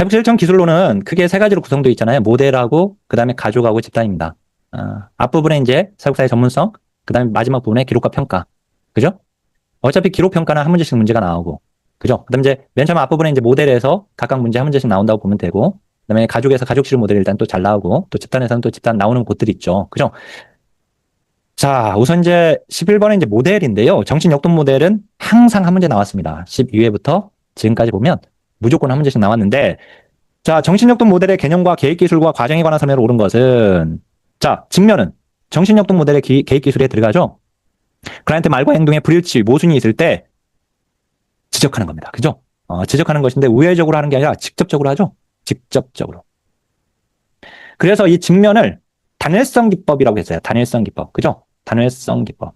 사회복 실천 기술로는 크게 세 가지로 구성되어 있잖아요. 모델하고, 그 다음에 가족하고 집단입니다. 아, 앞부분에 이제 사회복사의 전문성, 그 다음에 마지막 부분에 기록과 평가. 그죠? 어차피 기록 평가는 한 문제씩 문제가 나오고. 그죠? 그 다음에 이제 맨 처음 앞부분에 이제 모델에서 각각 문제 한 문제씩 나온다고 보면 되고, 그 다음에 가족에서 가족 치료 모델이 일단 또 잘 나오고, 또 집단에서는 또 집단 나오는 곳들이 있죠. 그죠? 자, 우선 이제 11번은 이제 모델인데요. 정신 역동 모델은 항상 한 문제 나왔습니다. 12회부터 지금까지 보면 무조건 한 문제씩 나왔는데, 자, 정신역동 모델의 개념과 계획 기술과 과정에 관한 설명을 옳은 것은, 자, 측면은 정신역동 모델의 기- 계획 기술에 들어가죠. 클라이언트 말과 행동에 불일치, 모순이 있을 때 지적하는 겁니다. 그죠? 어, 지적하는 것인데 우회적으로 하는 게 아니라 직접적으로 하죠. 직접적으로. 그래서 이 직면을 단일성 기법이라고 했어요. 단일성 기법. 그죠? 단일성 기법.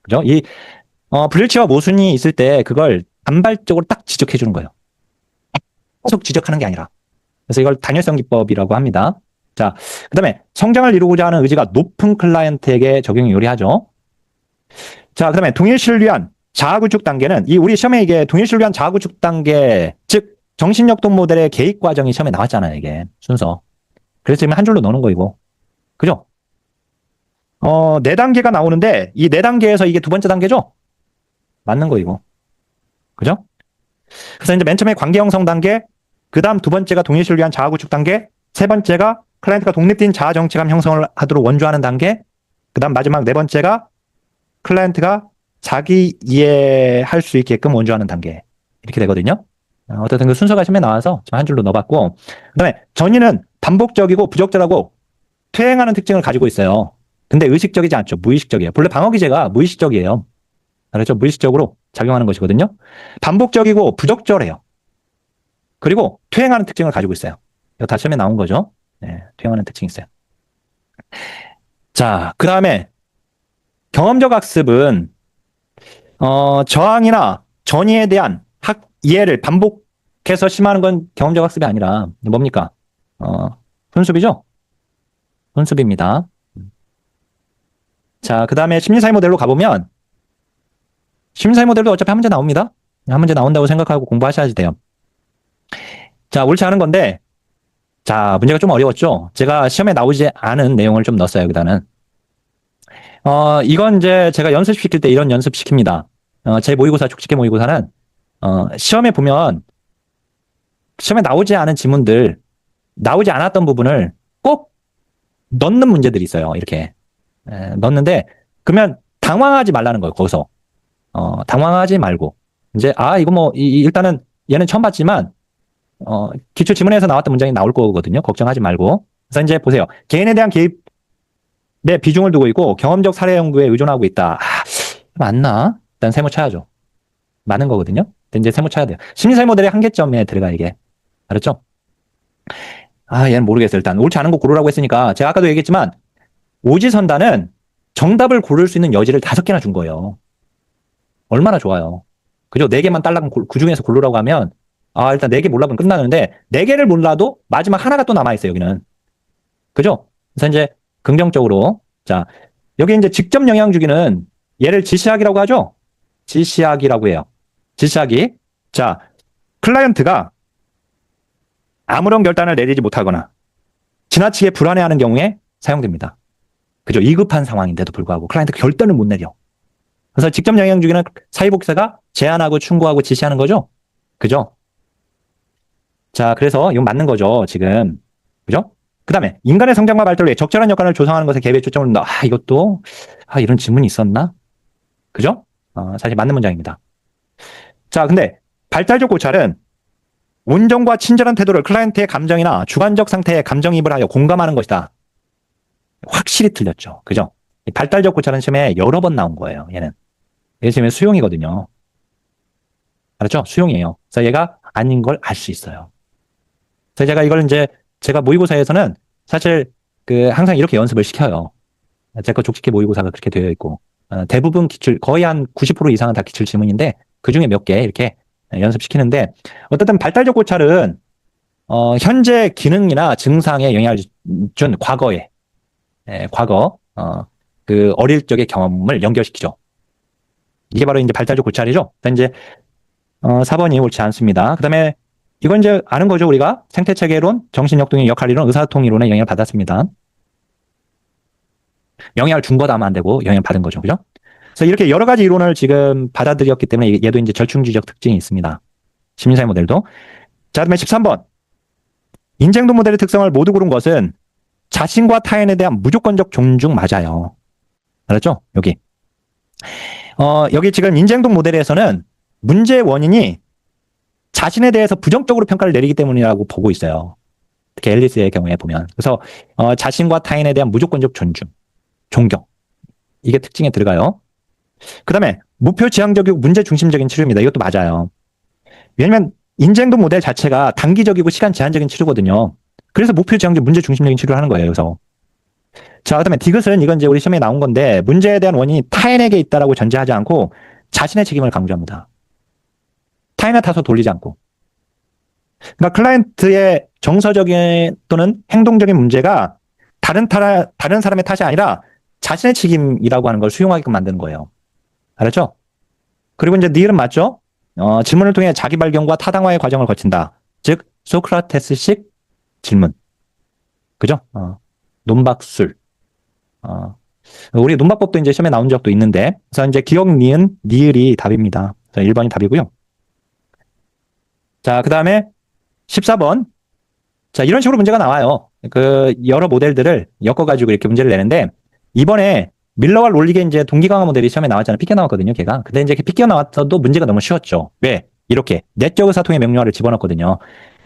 그죠? 이, 어, 불일치와 모순이 있을 때 그걸 단발적으로 딱 지적해 주는 거예요. 계속 지적하는 게 아니라. 그래서 이걸 단일성 기법이라고 합니다. 자, 그 다음에 성장을 이루고자 하는 의지가 높은 클라이언트에게 적용이 유리하죠. 자, 그 다음에 동일 신뢰한 자아구축 단계는 이 우리 시험에 이게 동일 신뢰한 자아구축 단계, 즉, 정신역동 모델의 계획 과정이 시험에 나왔잖아요, 이게. 순서. 그래서 지금 한 줄로 넣는 거이고. 그죠? 어, 네 단계가 나오는데, 이 네 단계에서 이게 두 번째 단계죠? 맞는 거이고. 그죠? 그래서 이제 맨 처음에 관계 형성 단계, 그 다음 두 번째가 동일 신뢰한 자아 구축 단계, 세 번째가 클라이언트가 독립된 자아 정체감 형성을 하도록 원조하는 단계, 그 다음 마지막 네 번째가 클라이언트가 자기 이해할 수 있게끔 원조하는 단계. 이렇게 되거든요. 어, 어쨌든 그 순서가 시험에 나와서 한 줄로 넣어봤고, 그 다음에 전이는 반복적이고 부적절하고 퇴행하는 특징을 가지고 있어요. 근데 의식적이지 않죠. 무의식적이에요. 본래 방어 기제가 무의식적이에요. 그렇죠. 무의식적으로 작용하는 것이거든요. 반복적이고 부적절해요. 그리고 퇴행하는 특징을 가지고 있어요. 이거 다 시험에 나온 거죠. 네, 퇴행하는 특징이 있어요. 자, 그 다음에 경험적 학습은 어, 저항이나 전이에 대한 학 이해를 반복해서 심하는 건 경험적 학습이 아니라 뭡니까? 어, 훈습이죠? 훈습입니다. 자, 그 다음에 심리사회 모델로 가보면 심리사회 모델도 어차피 한 문제 나옵니다. 한 문제 나온다고 생각하고 공부하셔야지 돼요. 자, 옳지 않은 건데 자, 문제가 좀 어려웠죠? 제가 시험에 나오지 않은 내용을 좀 넣었어요, 여기다는. 어, 이건 이제 제가 연습시킬 때 이런 연습 시킵니다. 어, 제 모의고사, 촉식계 모의고사는, 어, 시험에 보면, 시험에 나오지 않은 지문들, 나오지 않았던 부분을 꼭 넣는 문제들이 있어요, 이렇게. 에, 넣는데, 그러면 당황하지 말라는 거예요, 거기서. 어, 당황하지 말고. 이제, 아, 이거 뭐, 이, 이- 일단은 얘는 처음 봤지만, 어, 기초 지문에서 나왔던 문장이 나올 거거든요. 걱정하지 말고. 그래서 이제 보세요. 개인에 대한 개입에 비중을 두고 있고 경험적 사례 연구에 의존하고 있다. 아, 맞나? 일단 세모 쳐야죠. 맞는 거거든요. 이제 세모 쳐야 돼요. 심리사회 모델의 한계점에 들어가 이게. 알았죠? 아, 얘는 모르겠어요. 일단 옳지 않은 거 고르라고 했으니까 제가 아까도 얘기했지만 오지선다는 정답을 고를 수 있는 여지를 다섯 개나 준 거예요. 얼마나 좋아요. 그죠? 네 개만 딸랑 그 중에서 고르라고 하면 아, 일단 네 개 몰라면 끝나는데, 네 개를 몰라도 마지막 하나가 또 남아 있어요, 여기는. 그죠? 그래서 이제 긍정적으로, 자, 여기 이제 직접 영향 주기는 얘를 지시하기라고 하죠? 지시하기라고 해요. 지시하기. 자, 클라이언트가 아무런 결단을 내리지 못하거나 지나치게 불안해하는 경우에 사용됩니다. 그죠? 위급한 상황인데도 불구하고 클라이언트가 결단을 못 내려. 그래서 직접 영향 주기는 사회복사가 제안하고 충고하고 지시하는 거죠? 그죠? 자, 그래서 이건 맞는 거죠, 지금. 그죠? 그 다음에, 인간의 성장과 발달을 위해 적절한 여건을 조성하는 것에 개별 초점을 둔다. 아, 이것도, 아, 이런 질문이 있었나? 그죠? 어, 사실 맞는 문장입니다. 자, 근데, 발달적 고찰은 온정과 친절한 태도를 클라이언트의 감정이나 주관적 상태에 감정이입을 하여 공감하는 것이다. 확실히 틀렸죠. 그죠? 이 발달적 고찰은 시험에 여러 번 나온 거예요, 얘는. 얘 지금 수용이거든요. 알았죠? 수용이에요. 그래서 얘가 아닌 걸 알 수 있어요. 그래서 제가 이걸 이제 제가 모의고사에서는 사실 그 항상 이렇게 연습을 시켜요. 제거 족식회 모의고사가 그렇게 되어 있고 어, 대부분 기출 거의 한 90% 이상은 다 기출 질문인데 그 중에 몇 개 이렇게 연습시키는데 어쨌든 발달적 고찰은 어, 현재 기능이나 증상에 영향을 준 과거에 예, 과거 어, 그 어릴 적의 경험을 연결시키죠. 이게 바로 이제 발달적 고찰이죠. 그래서 이제 어, 4번이 옳지 않습니다. 그 다음에 이건 이제 아는 거죠, 우리가. 생태체계론, 정신역동의 역할이론, 의사소통이론에 영향을 받았습니다. 영향을 준 거다 하면 안 되고, 영향을 받은 거죠. 그죠? 그래서 이렇게 여러 가지 이론을 지금 받아들였기 때문에 얘도 이제 절충지적 특징이 있습니다. 시민사회 모델도. 자, 그다음에 13번. 인쟁도 모델의 특성을 모두 고른 것은 자신과 타인에 대한 무조건적 존중 맞아요. 알았죠? 여기. 어, 여기 지금 인쟁동 모델에서는 문제의 원인이 자신에 대해서 부정적으로 평가를 내리기 때문이라고 보고 있어요. 특히 앨리스의 경우에 보면. 그래서, 어, 자신과 타인에 대한 무조건적 존중, 존경. 이게 특징에 들어가요. 그 다음에, 목표 지향적이고 문제 중심적인 치료입니다. 이것도 맞아요. 왜냐면, 인쟁동 모델 자체가 단기적이고 시간 제한적인 치료거든요. 그래서 목표 지향적 문제 중심적인 치료를 하는 거예요. 그래서. 자, 그 다음에 디귿은 이건 이제 우리 시험에 나온 건데, 문제에 대한 원인이 타인에게 있다라고 전제하지 않고 자신의 책임을 강조합니다. 타인의 탓으로 돌리지 않고. 그러니까 클라이언트의 정서적인 또는 행동적인 문제가 다른 타, 다른 사람의 탓이 아니라 자신의 책임이라고 하는 걸 수용하게끔 만드는 거예요. 알았죠? 그리고 이제 니을은 맞죠? 어, 질문을 통해 자기 발견과 타당화의 과정을 거친다. 즉, 소크라테스식 질문. 그죠? 어, 논박술. 어, 우리 논박법도 이제 시험에 나온 적도 있는데, 그래서 이제 기억, 니은, 니을이 답입니다. 그래서 1번이 답이고요. 자, 그 다음에 14번. 자, 이런 식으로 문제가 나와요. 그, 여러 모델들을 엮어가지고 이렇게 문제를 내는데, 이번에 밀러와 롤릭의 이제 동기강화 모델이 시험에 나왔잖아요. 피겨 나왔거든요, 걔가. 근데 이제 피겨 나왔어도 문제가 너무 쉬웠죠. 왜? 이렇게. 내적 의사통의 명료화를 집어넣거든요.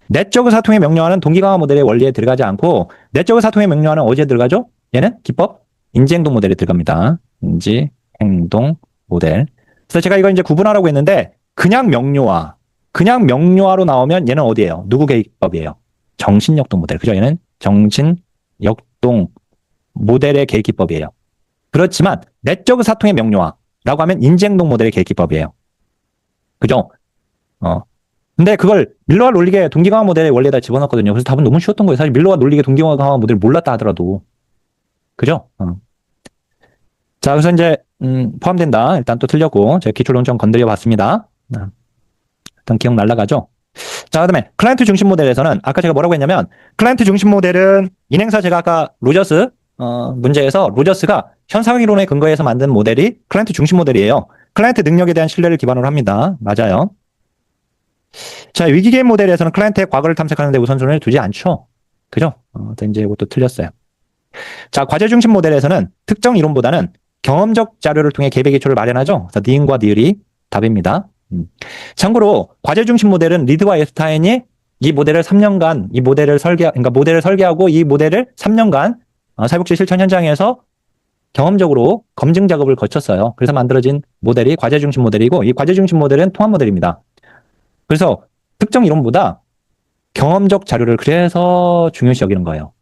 내적 의사통의 명료화는 동기강화 모델의 원리에 들어가지 않고, 내적 의사통의 명료화는 어디에 들어가죠? 얘는 기법, 인지행동 모델에 들어갑니다. 인지, 행동, 모델. 그래서 제가 이거 이제 구분하라고 했는데, 그냥 명료화, 그냥 명료화로 나오면 얘는 어디예요? 누구 계획법이에요? 정신역동 모델. 그죠? 얘는 정신역동 모델의 계획기법이에요. 그렇지만 내적 의사통의 명료화라고 하면 인지행동 모델의 계획기법이에요. 그죠? 어. 근데 그걸 밀러와 논리계 동기강화 모델의 원리에다 집어넣었거든요. 그래서 답은 너무 쉬웠던 거예요. 사실 밀러와 논리계 동기강화 모델을 몰랐다 하더라도. 그죠? 어. 자, 그래서 이제, 음, 포함된다. 일단 또 틀렸고, 제가 기초론 좀 건드려 봤습니다. 아, 일단 기억 날라가죠? 자, 그 다음에 클라이언트 중심 모델에서는 아까 제가 뭐라고 했냐면, 클라이언트 중심 모델은 인행사 제가 아까 로저스, 어, 문제에서 로저스가 현상 이론에 근거해서 만든 모델이 클라이언트 중심 모델이에요. 클라이언트 능력에 대한 신뢰를 기반으로 합니다. 맞아요. 자, 위기 게임 모델에서는 클라이언트의 과거를 탐색하는데 우선순위를 두지 않죠. 그죠? 어, 또 이제 이것도 틀렸어요. 자, 과제 중심 모델에서는 특정 이론보다는 경험적 자료를 통해 계획 기초를 마련하죠. 그래서 니은과 니을이 답입니다. 음. 참고로 과제 중심 모델은 리드와 에스타인이 이 모델을 3년간 이 모델을 설계 그러니까 모델을 설계하고 이 모델을 3년간 어, 사회복지 실천 현장에서 경험적으로 검증 작업을 거쳤어요. 그래서 만들어진 모델이 과제 중심 모델이고 이 과제 중심 모델은 통합 모델입니다. 그래서 특정 이론보다 경험적 자료를 그래서 중요시 여기는 거예요.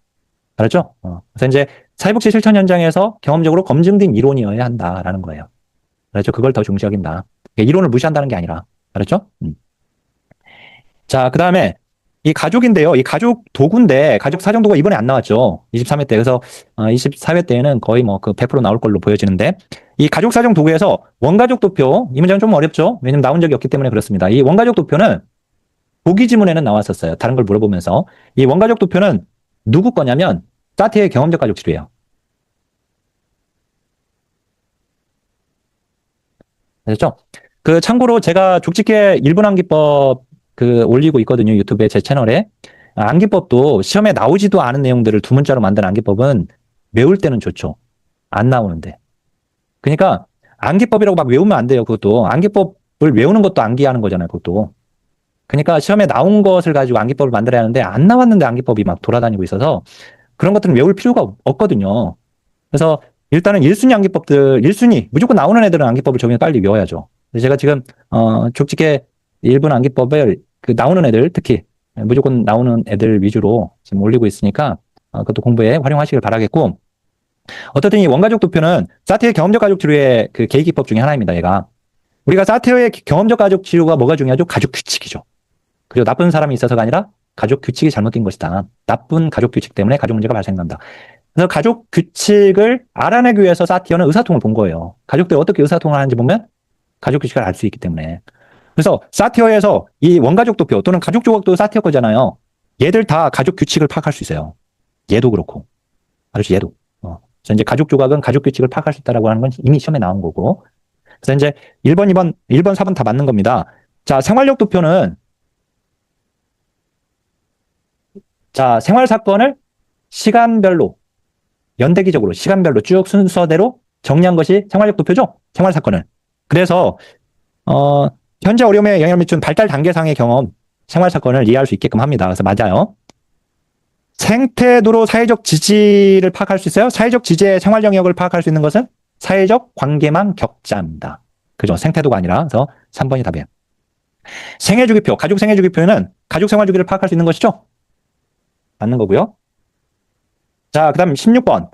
알았죠? 어. 그래서 이제 사회복지 실천 현장에서 경험적으로 검증된 이론이어야 한다라는 거예요. 알았죠? 그걸 더 중시 여긴다. 그러니까 이론을 무시한다는 게 아니라. 알았죠? 음. 자, 그 다음에 이 가족인데요. 이 가족 도구인데 가족 사정 도구가 이번에 안 나왔죠. 23회 때. 그래서 어, 24회 때에는 거의 뭐 그 100% 나올 걸로 보여지는데 이 가족 사정 도구에서 원가족 도표 이 문제는 좀 어렵죠. 왜냐면 나온 적이 없기 때문에 그렇습니다. 이 원가족 도표는 보기 지문에는 나왔었어요. 다른 걸 물어보면서 이 원가족 도표는 누구 거냐면 사티의 경험적 가족 치료예요. 됐죠? 그 참고로 제가 족집게 1분 암기법 그 올리고 있거든요. 유튜브에 제 채널에. 아, 암기법도 시험에 나오지도 않은 내용들을 두 문자로 만든 암기법은 외울 때는 좋죠. 안 나오는데. 그러니까 암기법이라고 막 외우면 안 돼요. 그것도 암기법을 외우는 것도 암기하는 거잖아요. 그것도. 그러니까 시험에 나온 것을 가지고 암기법을 만들어야 하는데 안 나왔는데 암기법이 막 돌아다니고 있어서 그런 것들은 외울 필요가 없거든요. 그래서 일단은 1순위 암기법들, 1순위, 무조건 나오는 애들은 암기법을 적용 빨리 외워야죠. 제가 지금, 어, 족집게 1분 암기법을 그 나오는 애들, 특히 무조건 나오는 애들 위주로 지금 올리고 있으니까, 어, 그것도 공부에 활용하시길 바라겠고, 어떻든 이 원가족 도표는 사티의 경험적 가족 치료의 그 계기법 중에 하나입니다, 얘가. 우리가 사티의 경험적 가족 치료가 뭐가 중요하죠? 가족 규칙이죠. 그리고 나쁜 사람이 있어서가 아니라 가족 규칙이 잘못된 것이다. 나쁜 가족 규칙 때문에 가족 문제가 발생한다. 그래서 가족 규칙을 알아내기 위해서 사티어는 의사통을 본 거예요. 가족들이 어떻게 의사통을 하는지 보면 가족 규칙을 알 수 있기 때문에. 그래서 사티어에서 이 원가족 도표 또는 가족 조각도 사티어 거잖아요. 얘들 다 가족 규칙을 파악할 수 있어요. 얘도 그렇고. 알았지? 얘도. 어. 그래서 이제 가족 조각은 가족 규칙을 파악할 수 있다라고 하는 건 이미 시험에 나온 거고. 그래서 이제 1번, 2번, 1번, 4번 다 맞는 겁니다. 자, 생활력 도표는 자, 생활 사건을 시간별로 연대기적으로 시간별로 쭉 순서대로 정리한 것이 생활력 도표죠. 생활 사건을. 그래서 어, 현재 어려움에 영향을 미친 발달 단계상의 경험, 생활 사건을 이해할 수 있게끔 합니다. 그래서 맞아요. 생태도로 사회적 지지를 파악할 수 있어요. 사회적 지지의 생활 영역을 파악할 수 있는 것은 사회적 관계망 격자입니다. 그죠? 생태도가 아니라 그래서 3번이 답이에요. 생애주기표, 가족 생애주기표는 가족 생활 주기를 파악할 수 있는 것이죠. 맞는 거고요. 자, 그 다음 16번.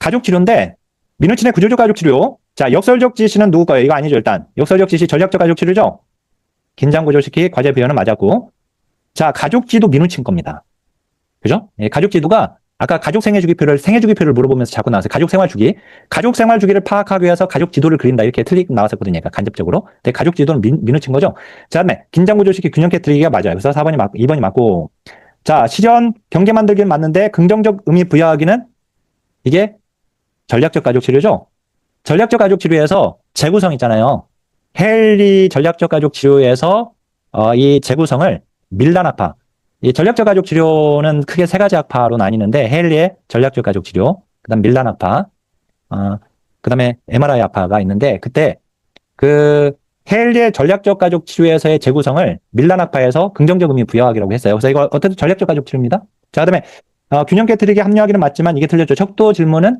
가족 치료인데, 민우친의 구조적 가족 치료. 자, 역설적 지시는 누구 거예요? 이거 아니죠, 일단. 역설적 지시, 전략적 가족 치료죠? 긴장 구조시키, 과제 표현은 맞았고. 자, 가족 지도 민우친 겁니다. 그죠? 예, 가족 지도가 아까 가족 생애 주기표를 생애 주기표를 물어보면서 자꾸 나왔어요. 가족 생활 주기. 가족 생활 주기를 파악하기 위해서 가족 지도를 그린다. 이렇게 틀리게 나왔었거든요. 그러니까 간접적으로. 근데 가족 지도는 민, 민우친 거죠. 자, 다음에 긴장 구조시키 균형 깨뜨리기가 맞아요. 그래서 4번이 맞고 2번이 맞고. 자, 실현 경계 만들기는 맞는데 긍정적 의미 부여하기는 이게 전략적 가족 치료죠. 전략적 가족 치료에서 재구성 있잖아요. 헨리 전략적 가족 치료에서 어, 이 재구성을 밀란 학파. 이 전략적 가족 치료는 크게 세 가지 학파로 나뉘는데 헨리의 전략적 가족 치료, 그다음 밀란 학파, 어, 그다음에 MRI 학파가 있는데 그때 그 헨리의 전략적 가족 치료에서의 재구성을 밀란 학파에서 긍정적 의미 부여하기라고 했어요. 그래서 이거 어쨌든 전략적 가족 치료입니다. 자, 그다음에 어, 균형 깨뜨리기 합리화하기는 맞지만 이게 틀렸죠. 척도 질문은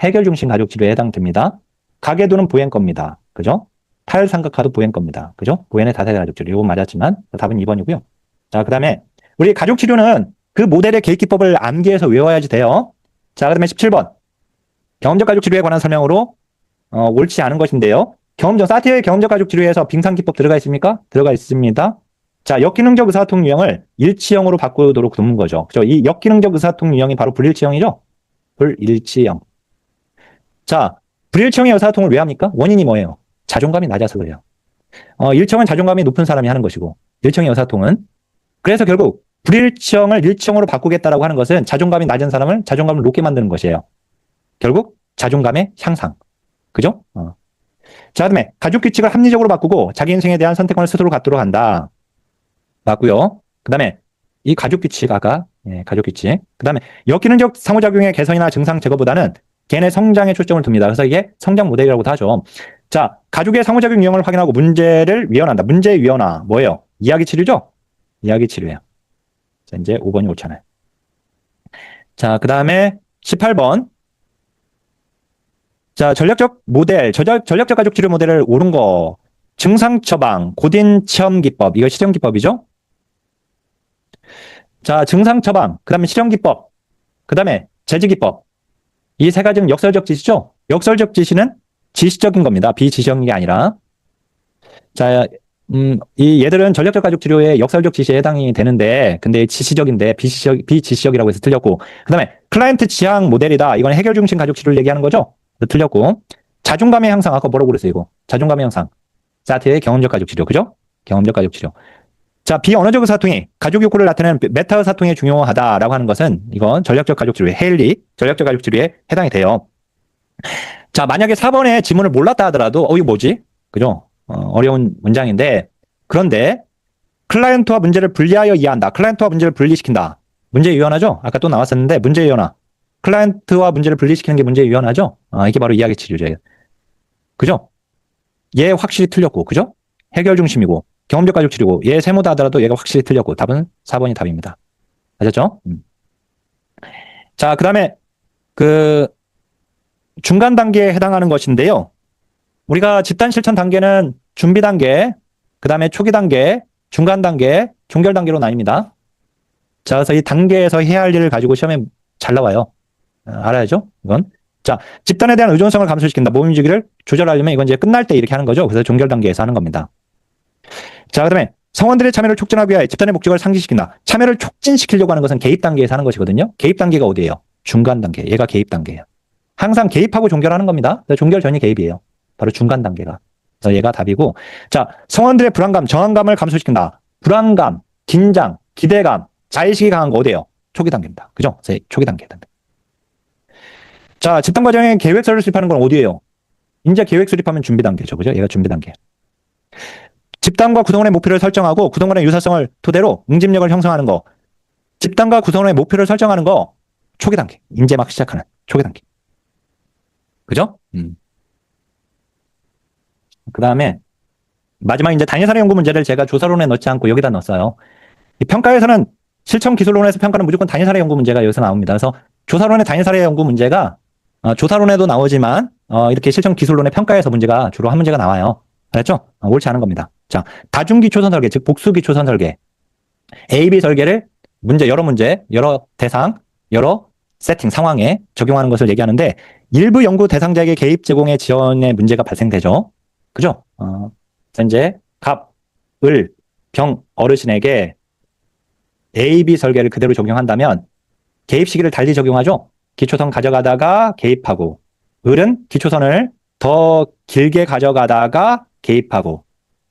해결 중심 가족 치료에 해당됩니다. 가계도는 보행 겁니다. 그죠? 탈삼각화도 보행 겁니다. 그죠? 보행의 다세대 가족 치료. 이거 맞았지만 답은 2번이고요. 자, 그다음에 우리 가족 치료는 그 모델의 계획기법을 암기해서 외워야지 돼요. 자, 그다음에 17번. 경험적 가족 치료에 관한 설명으로 어, 옳지 않은 것인데요. 경험적 사티어의 경험적 가족 치료에서 빙상 기법 들어가 있습니까? 들어가 있습니다. 자, 역기능적 의사소통 유형을 일치형으로 바꾸도록 돕는 거죠. 그죠? 이 역기능적 의사소통 유형이 바로 불일치형이죠? 불일치형. 자, 불일치형의 의사소통을 왜 합니까? 원인이 뭐예요? 자존감이 낮아서 그래요. 어, 일청은 자존감이 높은 사람이 하는 것이고, 일청의 의사소통은 그래서 결국 불일치형을 일치형으로 바꾸겠다라고 하는 것은 자존감이 낮은 사람을 자존감을 높게 만드는 것이에요. 결국 자존감의 향상. 그죠? 어. 자, 그다음에 가족 규칙을 합리적으로 바꾸고 자기 인생에 대한 선택권을 스스로 갖도록 한다. 맞고요. 그다음에 이 가족 규칙 아까 예, 가족 규칙. 그다음에 역기능적 상호작용의 개선이나 증상 제거보다는 개인의 성장에 초점을 둡니다. 그래서 이게 성장 모델이라고도 하죠. 자, 가족의 상호작용 유형을 확인하고 문제를 위원한다. 문제 위원화 뭐예요? 이야기 치료죠? 이야기 치료예요. 자, 이제 5번이 옳잖아요. 자, 그다음에 18번. 자, 전략적 모델, 전략, 전략적 가족 치료 모델을 옳은 거. 증상 처방, 고딘 체험 기법. 이거 실험 기법이죠? 자, 증상 처방, 그 다음에 실험 기법, 그 다음에 제지 기법. 이 세 가지는 역설적 지시죠? 역설적 지시는 지시적인 겁니다. 비지시적인 게 아니라. 자, 음, 이 얘들은 전략적 가족 치료의 역설적 지시에 해당이 되는데, 근데 지시적인데 비지시적, 비지시적이라고 해서 틀렸고, 그 다음에 클라이언트 지향 모델이다. 이건 해결 중심 가족 치료를 얘기하는 거죠? 틀렸고, 자존감의 향상, 아까 뭐라고 그랬어요, 이거? 자존감의 향상. 사티의 경험적 가족 치료, 그죠? 경험적 가족 치료. 자, 비언어적 의사소통이 가족 욕구를 나타내는 메타 의사소통에 중요하다라고 하는 것은 이건 전략적 가족 치료의 헤일리, 전략적 가족 치료에 해당이 돼요. 자, 만약에 4번에 지문을 몰랐다 하더라도, 어, 이거 뭐지? 그죠? 어, 려운 문장인데, 그런데 클라이언트와 문제를 분리하여 이해한다. 클라이언트와 문제를 분리시킨다. 문제 유연하죠? 아까 또 나왔었는데, 문제 유연화. 클라이언트와 문제를 분리시키는 게 문제 유연하죠? 아, 이게 바로 이야기 치료죠. 그죠? 얘 확실히 틀렸고, 그죠? 해결 중심이고, 경험적 가족 치료고, 얘 세모다 하더라도 얘가 확실히 틀렸고, 답은 4번이 답입니다. 아셨죠? 음. 자, 그 다음에, 그, 중간 단계에 해당하는 것인데요. 우리가 집단 실천 단계는 준비 단계, 그 다음에 초기 단계, 중간 단계, 종결 단계로 나뉩니다. 자, 그래서 이 단계에서 해야 할 일을 가지고 시험에 잘 나와요. 어, 알아야죠? 이건. 자, 집단에 대한 의존성을 감소시킨다. 모임 주기를 조절하려면 이건 이제 끝날 때 이렇게 하는 거죠. 그래서 종결 단계에서 하는 겁니다. 자, 그 다음에 성원들의 참여를 촉진하기 위해 집단의 목적을 상기시킨다. 참여를 촉진시키려고 하는 것은 개입 단계에서 하는 것이거든요. 개입 단계가 어디예요? 중간 단계. 얘가 개입 단계예요. 항상 개입하고 종결하는 겁니다. 종결 전이 개입이에요. 바로 중간 단계가. 그래서 얘가 답이고. 자, 성원들의 불안감, 저항감을 감소시킨다. 불안감, 긴장, 기대감, 자의식이 강한 거 어디예요? 초기 단계입니다. 그죠? 초기 단계. 단계. 자, 집단 과정에 계획서를 수립하는 건 어디예요? 이제 계획 수립하면 준비 단계죠. 그죠? 얘가 준비 단계. 집단과 구성원의 목표를 설정하고 구성원의 유사성을 토대로 응집력을 형성하는 거. 집단과 구성원의 목표를 설정하는 거 초기 단계. 이제 막 시작하는 초기 단계. 그죠? 음. 그 다음에 마지막 이제 단위사례 연구 문제를 제가 조사론에 넣지 않고 여기다 넣었어요. 이 평가에서는 실천 기술론에서 평가는 무조건 단위사례 연구 문제가 여기서 나옵니다. 그래서 조사론의 단위사례 연구 문제가 어, 조사론에도 나오지만 어, 이렇게 실천 기술론의 평가에서 문제가 주로 한 문제가 나와요. 알았죠? 어, 옳지 않은 겁니다. 자, 다중기초선 설계, 즉 복수기초선 설계. A, B 설계를 문제, 여러 문제, 여러 대상, 여러 세팅, 상황에 적용하는 것을 얘기하는데 일부 연구 대상자에게 개입 제공의 지원에 문제가 발생되죠. 그죠? 어, 이제 갑, 을, 병, 어르신에게 A, B 설계를 그대로 적용한다면 개입 시기를 달리 적용하죠. 기초선 가져가다가 개입하고 을은 기초선을 더 길게 가져가다가 개입하고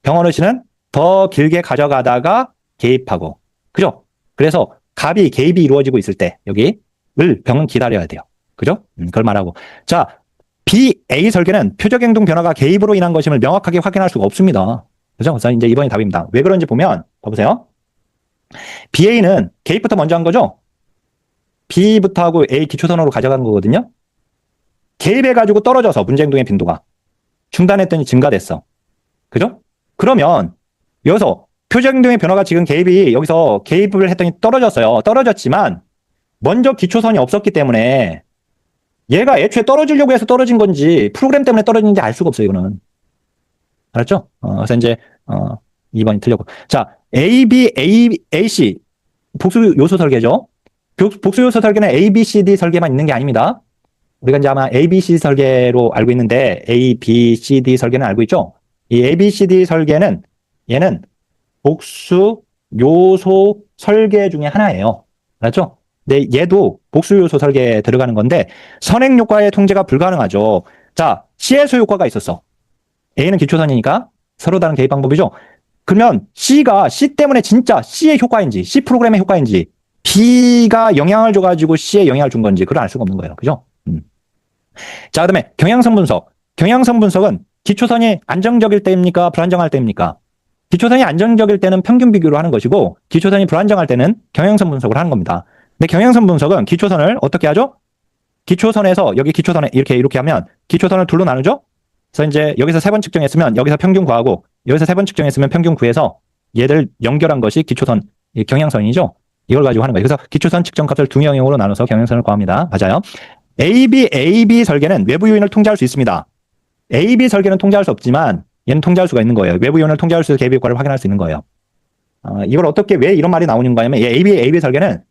병어르신은 더 길게 가져가다가 개입하고 그죠? 그래서 갑이 개입이 이루어지고 있을 때 여기 을 병은 기다려야 돼요. 그죠? 음, 그걸 말하고 자 B, A 설계는 표적 행동 변화가 개입으로 인한 것임을 명확하게 확인할 수가 없습니다. 그죠? 그래서 이제 이번이 답입니다. 왜 그런지 보면 봐보세요. BA는 개입부터 먼저 한 거죠? B부터 하고 A 기초선으로 가져간 거거든요. 개입해가지고 떨어져서 문제 행동의 빈도가 중단했더니 증가됐어. 그죠? 그러면 여기서 표적 행동의 변화가 지금 개입이 여기서 개입을 했더니 떨어졌어요. 떨어졌지만 먼저 기초선이 없었기 때문에 얘가 애초에 떨어지려고 해서 떨어진 건지 프로그램 때문에 떨어진지 알 수가 없어요. 이거는 알았죠? 어, 그래서 이제 어, 2번이 틀렸고 자 A, B, A, A, C 복수 요소 설계죠. 복- 복수 요소 설계는 A, B, C, D 설계만 있는 게 아닙니다. 우리가 이제 아마 A, B, C 설계로 알고 있는데 A, B, C, D 설계는 알고 있죠. 이 A, B, C, D 설계는 얘는 복수 요소 설계 중에 하나예요. 알았죠? 근데 얘도 복수 요소 설계에 들어가는 건데 선행 효과의 통제가 불가능하죠. 자, C에서 효과가 있었어. A는 기초선이니까 서로 다른 개입 방법이죠. 그러면 C가 C 때문에 진짜 C의 효과인지 C 프로그램의 효과인지 B가 영향을 줘가지고 C에 영향을 준 건지 그걸 알 수가 없는 거예요. 그죠? 음. 자, 그 다음에 경향성 분석. 경향성 분석은 기초선이 안정적일 때입니까? 불안정할 때입니까? 기초선이 안정적일 때는 평균 비교로 하는 것이고 기초선이 불안정할 때는 경향성 분석을 하는 겁니다. 근데 경향성 분석은 기초선을 어떻게 하죠? 기초선에서 여기 기초선에 이렇게 이렇게 하면 기초선을 둘로 나누죠? 그래서 이제 여기서 세 번 측정했으면 여기서 평균 구하고 여기서 세 번 측정했으면 평균 구해서 얘들 연결한 것이 기초선 이 경향선이죠. 이걸 가지고 하는 거예요. 그래서 기초선 측정 값을 두 영역으로 나눠서 경향선을 구합니다. 맞아요. AB, AB 설계는 외부 요인을 통제할 수 있습니다. AB 설계는 통제할 수 없지만 얘는 통제할 수가 있는 거예요. 외부 요인을 통제할 수 있어 개입 효과를 확인할 수 있는 거예요. 어, 이걸 어떻게 왜 이런 말이 나오는 거냐면 이 AB, AB 설계는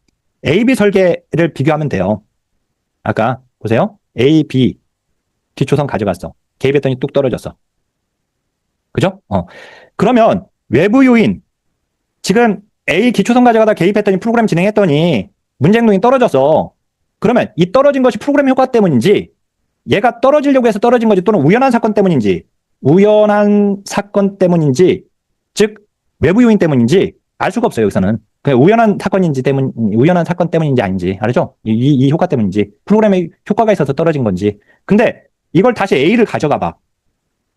AB 설계를 비교하면 돼요. 아까 보세요. A, B 기초선 가져갔어. 개입했더니 뚝 떨어졌어. 그죠? 어. 그러면 외부 요인 지금 A 기초선 가져가다 개입했더니 프로그램 진행했더니 문제 행동이 떨어졌어. 그러면 이 떨어진 것이 프로그램 효과 때문인지 얘가 떨어지려고 해서 떨어진 건지 또는 우연한 사건 때문인지 우연한 사건 때문인지 즉 외부 요인 때문인지 알 수가 없어요 여기서는. 그냥 우연한 사건인지 때문 우연한 사건 때문인지 아닌지 알죠? 이, 이, 이 효과 때문인지 프로그램에 효과가 있어서 떨어진 건지. 근데 이걸 다시 A를 가져가 봐.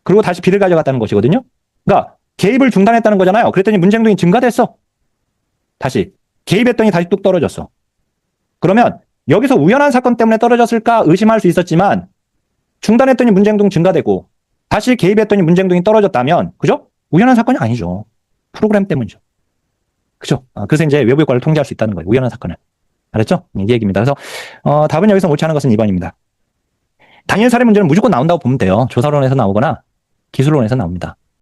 그리고 다시 B를 가져갔다는 것이거든요. 그러니까 개입을 중단했다는 거잖아요. 그랬더니 문제 행동이 증가됐어 다시 개입했더니 다시 뚝 떨어졌어 그러면 여기서 우연한 사건 때문에 떨어졌을까 의심할 수 있었지만 중단했더니 문제 행동 증가되고 다시 개입했더니 문제 행동이 떨어졌다면 그죠? 우연한 사건이 아니죠. 프로그램 때문이죠. 그죠? 아, 그래서 이제 외부 효과를 통제할 수 있다는 거예요. 우연한 사건을. 알았죠? 이 얘기입니다. 그래서 어, 답은 여기서 옳지 않은 것은 2번입니다. 당일 사례 문제는 무조건 나온다고 보면 돼요. 조사론에서 나오거나 기술론에서 나옵니다.